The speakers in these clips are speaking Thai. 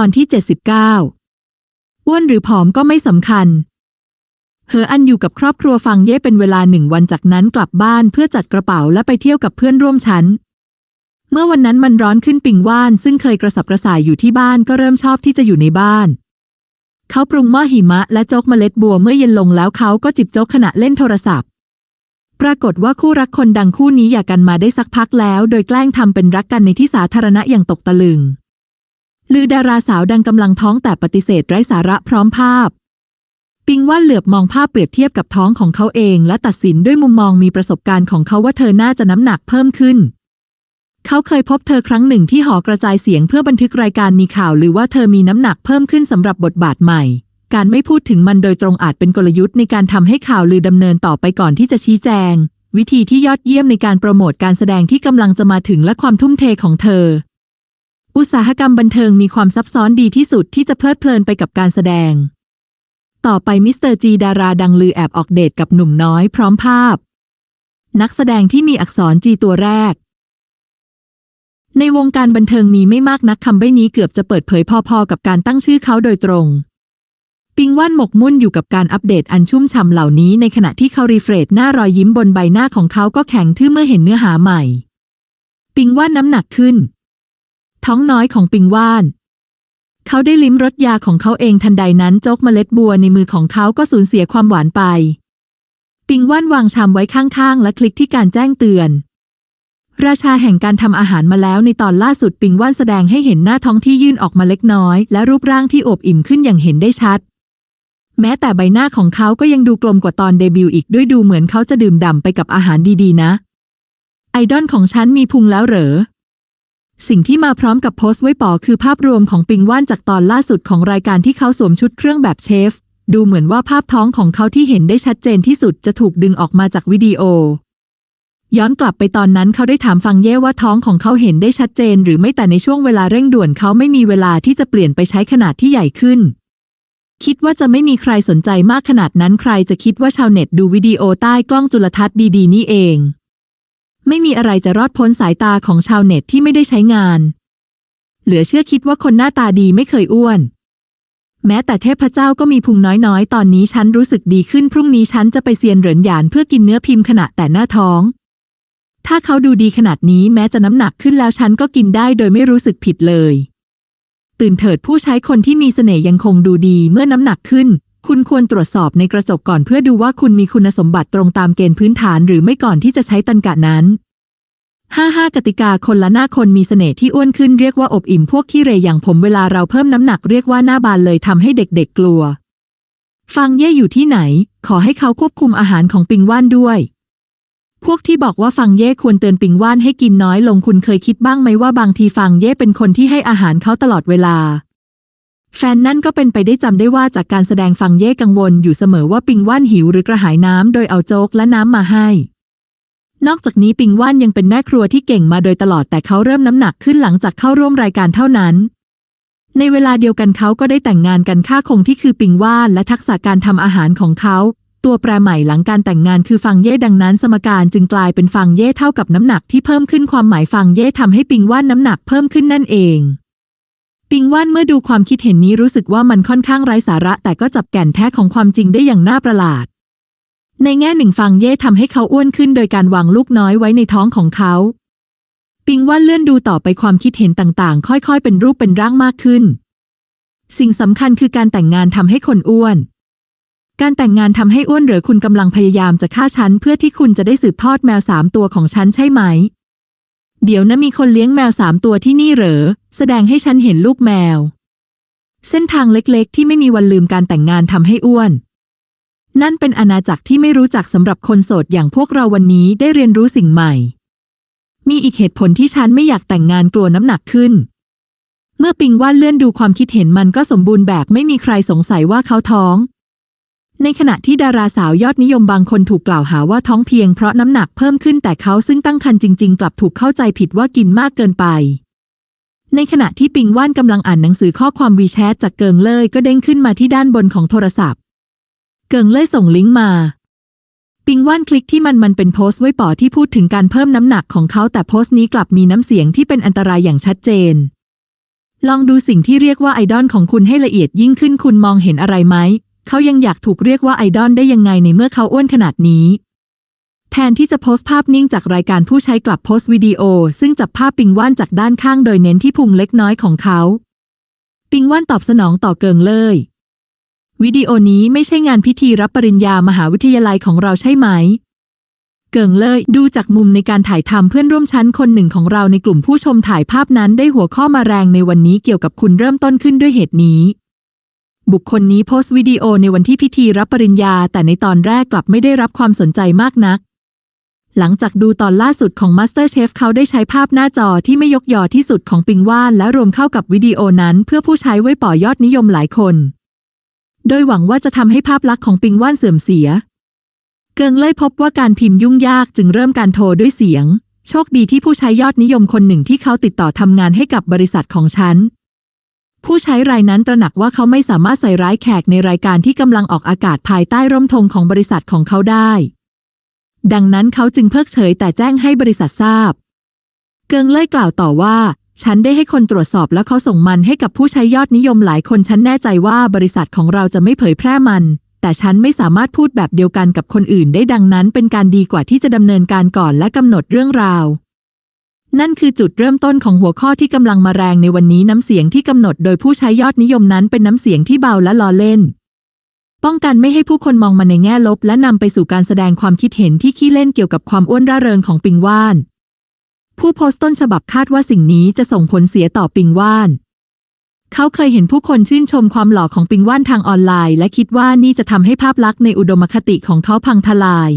ตอนที่ 79อ้วนหรือผอมก็ไม่สำคัญ เหออันอยู่กับครอบครัวฟังเย่เป็นเวลาหนึ่งวันจากนั้นกลับบ้านเพื่อจัดกระเป๋าและไปเที่ยวกับเพื่อนร่วมชั้น เมื่อวันนั้นมันร้อนขึ้นปิงว่าน ซึ่งเคยกระสับกระส่ายอยู่ที่บ้านก็เริ่มชอบที่จะอยู่ในบ้าน เขาปรุงหม้อหิมะและโจ๊กเมล็ดบัวเมื่อเย็นลงแล้วเขาก็จิบโจ๊กขณะเล่นโทรศัพท์ ปรากฏว่าคู่รักคนดังคู่นี้อยากกันมาได้สักพักแล้ว โดยแกล้งทำเป็นรักกันในที่สาธารณะอย่างตกตะลึง ลือดาราสาวดังกำลังท้องแต่ปฏิเสธไร้สาระพร้อมภาพ ปิงว่าเหลือบมองภาพเปรียบเทียบกับท้องของเขาเอง และตัดสินด้วยมุมมองมีประสบการณ์ของเขาว่าเธอน่าจะน้ำหนักเพิ่มขึ้น เขาเคยพบเธอครั้งหนึ่งที่หอกระจายเสียงเพื่อบันทึกรายการมีข่าวหรือว่าเธอมีน้ำหนักเพิ่มขึ้นสำหรับบทบาทใหม่ การไม่พูดถึงมันโดยตรงอาจเป็นกลยุทธ์ในการทำให้ข่าวลือดำเนินต่อไปก่อนที่จะชี้แจง วิธีที่ยอดเยี่ยมในการโปรโมทการแสดงที่กำลังจะมาถึงและความทุ่มเทของเธอ อุตสาหกรรมบันเทิงมีความซับซ้อนดีที่สุดที่จะเพลิดเพลินไปกับการแสดง ต่อไปมิสเตอร์จีดาราดังลือแอบออกเดทกับหนุ่มน้อยพร้อมภาพ นักแสดงที่มีอักษรจีตัวแรก ในวงการบันเทิงมีไม่มากนักคำใบ้นี้เกือบจะเปิดเผยพอๆกับการตั้งชื่อเขาโดยตรง ปิงว่านหมกมุ่นอยู่กับการอัปเดตอันชุ่มฉ่ำเหล่านี้ในขณะที่เขารีเฟรชหน้ารอยยิ้มบนใบหน้าของเขาก็แข็งทื่อเมื่อเห็นเนื้อหาใหม่ ปิงว่านน้ำหนักขึ้น ท้องน้อยของปิงว่าน เขาได้ลิ้มรสยาของเขาเองทันใดนั้นโจกเมล็ดบัวในมือของเขาก็สูญเสียความหวานไป ปิงว่านวางชามไว้ข้างๆ และคลิกที่การแจ้งเตือน ราชาแห่งการทำอาหารมาแล้วในตอนล่าสุดปิงว่านแสดงให้เห็นหน้าท้องที่ยื่นออกมาเล็กน้อย และรูปร่างที่อบอิ่มขึ้นอย่างเห็นได้ชัด แม้แต่ใบหน้าของเขาก็ยังดูกลมกว่าตอนเดบิวต์อีกด้วยดูเหมือนเขาจะดื่มด่ำไปกับอาหารดีๆ นะ ไอดอลของฉันมีพุงแล้วเหรอ สิ่งที่มาพร้อมกับโพสต์ไว้ปอคือภาพรวมของปิงว่านจากตอนล่าสุดของรายการที่เขาสวมชุดเครื่องแบบเชฟ ดูเหมือนว่าภาพท้องของเขาที่เห็นได้ชัดเจนที่สุดจะถูกดึงออกมาจากวิดีโอ ย้อนกลับไปตอนนั้นเขาได้ถามฟังเย่ว่าท้องของเขาเห็นได้ชัดเจน หรือไม่แต่ในช่วงเวลาเร่งด่วนเขาไม่มีเวลาที่จะเปลี่ยนไปใช้ขนาดที่ใหญ่ขึ้น คิดว่าจะไม่มีใครสนใจมากขนาดนั้นใครจะคิดว่าชาวเน็ตดูวิดีโอใต้กล้องจุลทรรศน์ดีๆ นี่เอง ไม่มีอะไรจะรอดพ้นสายตาของชาวเน็ตที่ไม่ได้ใช้งาน เหลือเชื่อคิดว่าคนหน้าตาดีไม่เคยอ้วน แม้แต่เทพเจ้าก็มีพุงน้อยๆ ตอนนี้ฉันรู้สึกดีขึ้นพรุ่งนี้ฉันจะไปเซียนเหรินหยานเพื่อกินเนื้อพิมพ์ขณะแต่หน้าท้อง ถ้าเขาดูดีขนาดนี้แม้จะน้ำหนักขึ้นแล้วฉันก็กินได้โดยไม่รู้สึกผิดเลย ตื่นเถิดผู้ใช้คนที่มีเสน่ห์ยังคงดูดีเมื่อน้ำหนักขึ้น คุณควรตรวจสอบในกระจกก่อนเพื่อดูว่าคุณมีคุณสมบัติตรงตามเกณฑ์พื้นฐานหรือไม่ก่อนที่จะใช้ตันกะนั้นห้าห้ากติกาคนละหน้าคนมีเสน่ห์ที่อ้วนขึ้นเรียกว่าอบอิ่มพวกขี้เหรอย่างผมเวลาเราเพิ่มน้ำหนักเรียกว่าหน้าบานเลยทำให้เด็กๆกลัว ฟังเย่อยู่ที่ไหน ขอให้เขาควบคุมอาหารของปิงว่านด้วย พวกที่บอกว่าฟังเย่ควรเตือนปิงว่านให้กินน้อยลงคุณเคยคิดบ้างไหมว่าบางทีฟังเย่เป็นคนที่ให้อาหารเขาตลอดเวลา แฟนนั่นก็เป็นไปได้จำได้ว่าจากการแสดงฟังเย่กังวลอยู่เสมอว่าปิงว่านหิวหรือกระหายน้ำโดยเอาโจ๊กและน้ำมาให้ นอกจากนี้ปิงว่านยังเป็นแม่ครัวที่เก่งมาโดยตลอดแต่เขาเริ่มน้ำหนักขึ้นหลังจากเข้าร่วมรายการเท่านั้น ในเวลาเดียวกันเขาก็ได้แต่งงานกันค่าคงที่คือปิงว่านและทักษะการทำอาหารของเขาตัวแปรใหม่หลังการแต่งงานคือฟังเย่ดังนั้น สมการจึงกลายเป็นฟังเย่เท่ากับน้ำหนักที่เพิ่มขึ้นความหมายฟังเย่ทำให้ปิงว่านน้ำหนักเพิ่มขึ้นนั่นเอง ปิงว่านเมื่อดูความคิดเห็นนี้รู้สึกว่ามันค่อนข้างไร้สาระ แต่ก็จับแก่นแท้ของความจริงได้อย่างน่าประหลาด ในแง่หนึ่งฟังเย่ทำให้เขาอ้วนขึ้นโดยการวางลูกน้อยไว้ในท้องของเขา ปิงว่านเลื่อนดูต่อไปความคิดเห็นต่างๆ ค่อยๆ เป็นรูปเป็นร่างมากขึ้น สิ่งสำคัญคือการแต่งงานทำให้คนอ้วน การแต่งงานทำให้อ้วนหรือคุณกำลังพยายามจะฆ่าฉันเพื่อที่คุณจะได้สืบทอดแมวสามตัวของฉันใช่ไหม เดี๋ยวนะมีคนเลี้ยงแมวสามตัวที่นี่เหรอ แสดงให้ฉันเห็นลูกแมว เส้นทางเล็กๆ ที่ไม่มีวันลืมการแต่งงานทำให้อ้วน นั่นเป็นอาณาจักรที่ไม่รู้จักสำหรับคนโสดอย่างพวกเราวันนี้ได้เรียนรู้สิ่งใหม่ มีอีกเหตุผลที่ฉันไม่อยากแต่งงานกลัวน้ำหนักขึ้น เมื่อปิงว่าเลื่อนดูความคิดเห็นมันก็สมบูรณ์แบบไม่มีใครสงสัยว่าเขาท้องในขณะที่ดาราสาวยอดนิยมบางคนถูกกล่าวหาว่าท้องเพียงเพราะน้ำหนักเพิ่มขึ้นแต่เขาซึ่งตั้งครรภ์จริง ๆ กลับถูกเข้าใจผิดว่ากินมากเกินไป ในขณะที่ปิงว่านกำลังอ่านหนังสือข้อความวีแชทจากเกิงเล่ยก็เด้งขึ้นมาที่ด้านบนของโทรศัพท์ เกิงเล่ยส่งลิงก์มา ปิงว่านคลิกที่มันมันเป็นโพสต์ไว้ป่อที่พูดถึงการเพิ่มน้ำหนักของเขาแต่โพสต์นี้กลับมีน้ำเสียงที่เป็นอันตรายอย่างชัดเจน ลองดูสิ่งที่เรียกว่าไอดอลของคุณให้ละเอียดยิ่งขึ้นคุณมองเห็นอะไรไหม เขายังอยากถูกเรียกว่าไอดอลได้ยังไงในเมื่อเขาอ้วนขนาดนี้ แทนที่จะโพสต์ภาพนิ่งจากรายการผู้ใช้กลับโพสต์วิดีโอ ซึ่งจับภาพปิงว่านจากด้านข้างโดยเน้นที่พุงเล็กน้อยของเขา ปิงว่านตอบสนองต่อเกิงเลย วิดีโอนี้ไม่ใช่งานพิธีรับปริญญามหาวิทยาลัยของเราใช่ไหม เกิงเลยดูจากมุมในการถ่ายทำเพื่อนร่วมชั้นคนหนึ่งของเราในกลุ่มผู้ชมถ่ายภาพนั้นได้หัวข้อมาแรงในวันนี้เกี่ยวกับคุณเริ่มต้นขึ้นด้วยเหตุนี้บุคคลนี้โพสต์วิดีโอในวันที่พิธีรับปริญญา แต่ในตอนแรกกลับไม่ได้รับความสนใจมากนัก หลังจากดูตอนล่าสุดของ MasterChef เขาได้ใช้ภาพหน้าจอที่ไม่ยกยอที่สุดของปิงว่านและรวมเข้ากับวิดีโอนั้น เพื่อผู้ใช้ไว้ป่อยอดนิยมหลายคน โดยหวังว่าจะทำให้ภาพลักษณ์ของปิงว่านเสื่อมเสีย เกิงเล่ยพบว่าการพิมพ์ยุ่งยากจึงเริ่มการโทรด้วยเสียง โชคดีที่ผู้ใช้ยอดนิยมคนหนึ่งที่เขาติดต่อทำงานให้กับบริษัทของฉันผู้ใช้รายนั้นตระหนักว่าเขาไม่สามารถใส่ร้ายแขกในรายการที่กำลังออกอากาศภายใต้ร่มธงของบริษัทของเขาได้ ดังนั้นเขาจึงเพิกเฉยแต่แจ้งให้บริษัททราบ เกิงเล่ยกล่าวต่อว่า ฉันได้ให้คนตรวจสอบแล้วเขาส่งมันให้กับผู้ใช้ยอดนิยมหลายคนฉันแน่ใจว่าบริษัทของเราจะไม่เผยแพร่มัน แต่ฉันไม่สามารถพูดแบบเดียวกันกับคนอื่นได้ดังนั้น เป็นการดีกว่าที่จะดำเนินการก่อนและกำหนดเรื่องราว นั่นคือจุดเริ่มต้นของหัวข้อที่กำลังมาแรงในวันนี้น้ำเสียงที่กำหนดโดยผู้ใช้ยอดนิยมนั้นเป็นน้ำเสียงที่เบาและล้อเล่น ป้องกันไม่ให้ผู้คนมองมันในแง่ลบ และนำไปสู่การแสดงความคิดเห็นที่ขี้เล่นเกี่ยวกับความอ้วนร่าเริงของปิงว่าน ผู้โพสต์ต้นฉบับคาดว่าสิ่งนี้จะส่งผลเสียต่อปิงว่าน เขาเคยเห็นผู้คนชื่นชมความหล่อของปิงว่านทางออนไลน์ และคิดว่านี่จะทำให้ภาพลักษณ์ในอุดมคติของเขาพังทลาย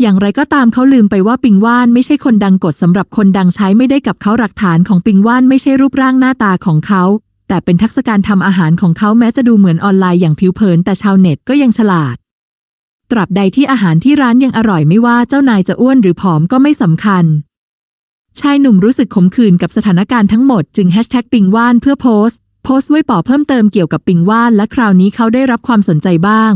อย่างไรก็ตามเขาลืมไปว่าปิงว่านไม่ใช่คนดังกดสำหรับคนดังใช้ไม่ได้กับเขาหลักฐานของปิงว่านไม่ใช่รูปร่างหน้าตาของเขา แต่เป็นทักษะการทำอาหารของเขาแม้จะดูเหมือนออนไลน์อย่างผิวเผินแต่ชาวเน็ตก็ยังฉลาด ตราบใดที่อาหารที่ร้านยังอร่อยไม่ว่าเจ้านายจะอ้วนหรือผอมก็ไม่สำคัญ ชายหนุ่มรู้สึกขมขื่นกับสถานการณ์ทั้งหมดจึงแฮชแท็กปิงว่านเพื่อโพสต์โพสต์ไว้ป่อเพิ่มเติมเกี่ยวกับปิงว่านและคราวนี้เขาได้รับความสนใจบ้าง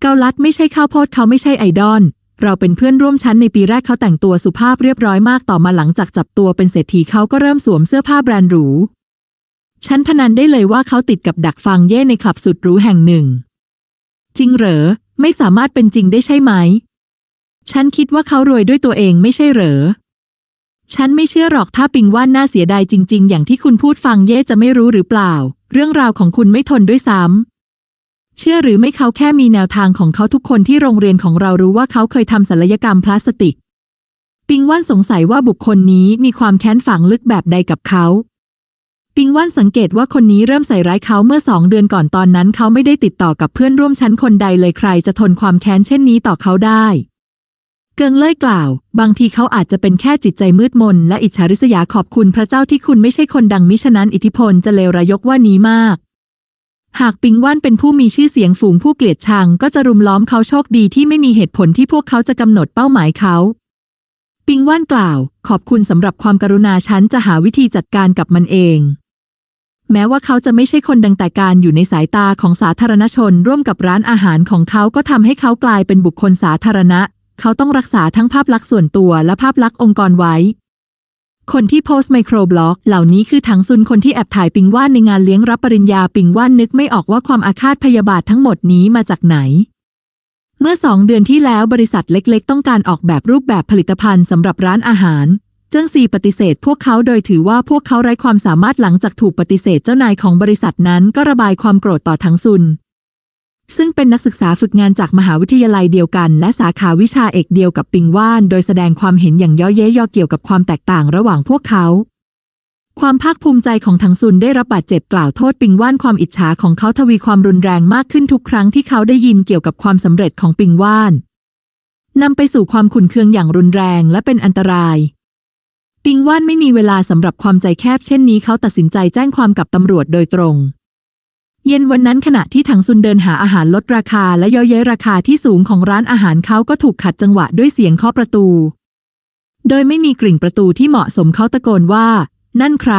เกาลัดไม่ใช่ข้าวโพดเขาไม่ใช่ไอดอลเราเป็นเพื่อนร่วมชั้นในปีแรกเขาแต่งตัวสุภาพเรียบร้อยมากต่อมาหลังจากจับตัวเป็นเศรษฐีเขาก็เริ่มสวมเสื้อผ้าแบรนด์หรู ฉันพนันได้เลยว่าเขาติดกับดักฟังเย่ในคลับสุดหรูแห่งหนึ่ง จริงเหรอ ไม่สามารถเป็นจริงได้ใช่ไหม ฉันคิดว่าเขารวยด้วยตัวเองไม่ใช่เหรอ ฉันไม่เชื่อหรอกถ้าปิงว่านน่าเสียดายจริง ๆ อย่างที่คุณพูดฟังเย่จะไม่รู้หรือเปล่า เรื่องราวของคุณไม่ทนด้วยซ้ำเชื่อหรือไม่เขาแค่มีแนวทางของเขาทุกคนที่โรงเรียนของเรารู้ว่าเขาเคยทำศัลยกรรมพลาสติก ปิงว่านสงสัยว่าบุคคลนี้มีความแค้นฝังลึกแบบใดกับเขา ปิงว่านสังเกตว่าคนนี้เริ่มใส่ร้ายเขาเมื่อสองเดือนก่อนตอนนั้นเขาไม่ได้ติดต่อกับเพื่อนร่วมชั้นคนใดเลยใครจะทนความแค้นเช่นนี้ต่อเขาได้ เกิงเล่ยกล่าว บางทีเขาอาจจะเป็นแค่จิตใจมืดมน และอิจฉาริษยาขอบคุณพระเจ้าที่คุณไม่ใช่คนดังมิฉะนั้นอิทธิพลจะเลวระยกว่านี้มาก หากปิงว่านเป็นผู้มีชื่อเสียงฝูงผู้เกลียดชัง ก็จะรุมล้อมเขาโชคดีที่ไม่มีเหตุผลที่พวกเขาจะกำหนดเป้าหมายเขาปิงว่านกล่าว ขอบคุณสำหรับความกรุณาฉันจะหาวิธีจัดการกับมันเอง แม้ว่าเขาจะไม่ใช่คนดังแต่การอยู่ในสายตาของสาธารณชน ร่วมกับร้านอาหารของเขาก็ทำให้เขากลายเป็นบุคคลสาธารณะ เขาต้องรักษาทั้งภาพลักษณ์ส่วนตัวและภาพลักษณ์องค์กรไว้ คนที่โพสต์ไมโครบล็อกเหล่านี้คือถังซุนคนที่แอบถ่ายปิงว่านในงานเลี้ยงรับปริญญาปิงว่านนึกไม่ออกว่าความอาฆาตพยาบาททั้งหมดนี้มาจากไหนเมื่อสองเดือนที่แล้วบริษัทเล็ก ๆ ต้องการออกแบบรูปแบบผลิตภัณฑ์สำหรับร้านอาหาร เจิ้งซีปฏิเสธพวกเขาโดยถือว่าพวกเขาไร้ความสามารถหลังจากถูกปฏิเสธเจ้านายของบริษัทนั้นก็ระบายความโกรธต่อถังซุน ซึ่งเป็นนักศึกษาฝึกงานจากมหาวิทยาลัยเดียวกัน และสาขาวิชาเอกเดียวกับปิงว่าน โดยแสดงความเห็นอย่างย่อเย้ยอเกี่ยวกับความแตกต่างระหว่างพวกเขา ความภาคภูมิใจของถังซุนได้รับบาดเจ็บกล่าวโทษปิงว่านความอิจฉาของเขาทวีความรุนแรงมากขึ้นทุกครั้งที่เขาได้ยินเกี่ยวกับความสำเร็จของปิงว่านนำไปสู่ความขุ่นเคืองอย่างรุนแรงและเป็นอันตราย ปิงว่านไม่มีเวลาสำหรับความใจแคบเช่นนี้เขาตัดสินใจแจ้งความกับตำรวจโดยตรง เย็นวันนั้นขณะที่ถังซุนเดินหาอาหารลดราคาและย่อเย้ยราคาที่สูงของร้านอาหารเขาก็ถูกขัดจังหวะด้วยเสียงเคาะประตู โดยไม่มีกริ่งประตูที่เหมาะสมเขาตะโกนว่า นั่นใคร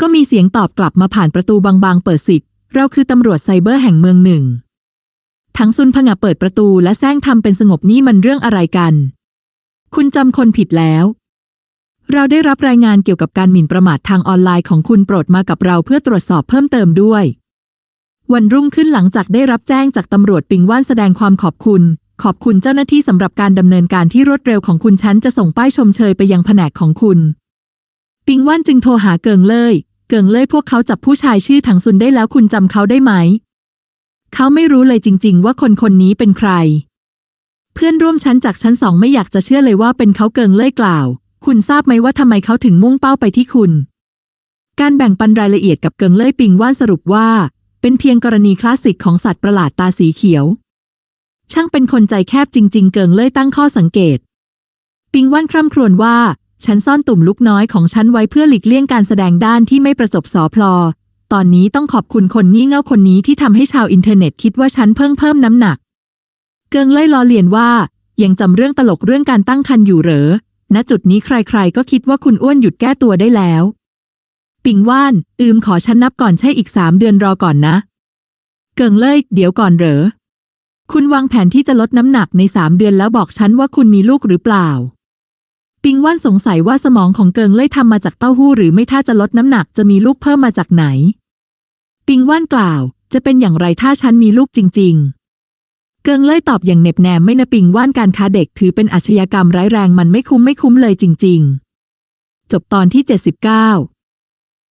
ก็มีเสียงตอบกลับมาผ่านประตูบางๆ เปิดสิเราคือตำรวจไซเบอร์แห่งเมืองหนึ่ง ถังซุนผงะเปิดประตูและแซงทำเป็นสงบนี่มันเรื่องอะไรกัน คุณจำคนผิดแล้ว เราได้รับรายงานเกี่ยวกับการหมิ่นประมาททางออนไลน์ของคุณโปรดมากับเราเพื่อตรวจสอบเพิ่มเติมด้วย วันรุ่งขึ้นหลังจากได้รับแจ้งจากตำรวจปิงว่านแสดงความขอบคุณ ขอบคุณเจ้าหน้าที่สำหรับการดำเนินการที่รวดเร็วของคุณฉันจะส่งป้ายชมเชยไปยังแผนกของคุณ ปิงว่านจึงโทรหาเกิงเล่ยเกิงเล่ยพวกเขาจับผู้ชายชื่อถังซุนได้แล้วคุณจำเขาได้ไหม เขาไม่รู้เลยจริง ๆ ว่าคนคนนี้เป็นใคร เพื่อนร่วมชั้นจากชั้นสองไม่อยากจะเชื่อเลยว่าเป็นเขาเกิงเล่ยกล่าว คุณทราบไหมว่าทำไมเขาถึงมุ่งเป้าไปที่คุณ การแบ่งปันรายละเอียดกับเกิงเล่ยปิงว่านสรุปว่า เป็นเพียงกรณีคลาสสิกของสัตว์ประหลาดตาสีเขียว ช่างเป็นคนใจแคบจริง ๆ เกิงเล่ยตั้งข้อสังเกต ปิงว่านคร่ำครวญว่า ฉันซ่อนตุ่มลูกน้อยของฉันไว้เพื่อหลีกเลี่ยงการแสดงด้านที่ไม่ประจบสอพลอ ตอนนี้ต้องขอบคุณคนงี่เง่าคนนี้ที่ทำให้ชาวอินเทอร์เน็ตคิดว่าฉันเพิ่งเพิ่มน้ำหนัก เกิงเล่ยล้อเลียนว่ายังจำเรื่องตลกเรื่องการตั้งครรภ์อยู่เหรอ ณจุดนี้ใครๆ ก็คิดว่าคุณอ้วนหยุดแก้ตัวได้แล้ว ปิงว่าน อืมขอฉันนับก่อนใช่อีกสามเดือนรอก่อนนะ เกิงเล่ยเดี๋ยวก่อนเหรอ คุณวางแผนที่จะลดน้ำหนักในสามเดือนแล้วบอกฉันว่าคุณมีลูกหรือเปล่า ปิงว่านสงสัยว่าสมองของเกิงเล่ยทำมาจากเต้าหู้หรือไม่ถ้าจะลดน้ำหนักจะมีลูกเพิ่มมาจากไหน ปิงว่านกล่าว จะเป็นอย่างไรถ้าฉันมีลูกจริง ๆ เกิงเล่ยตอบอย่างเหน็บแนมไม่นะปิงว่านการค้าเด็กถือเป็นอาชญากรรมร้ายแรงมันไม่คุ้มไม่คุ้มเลยจริง ๆ จบตอนที่ 79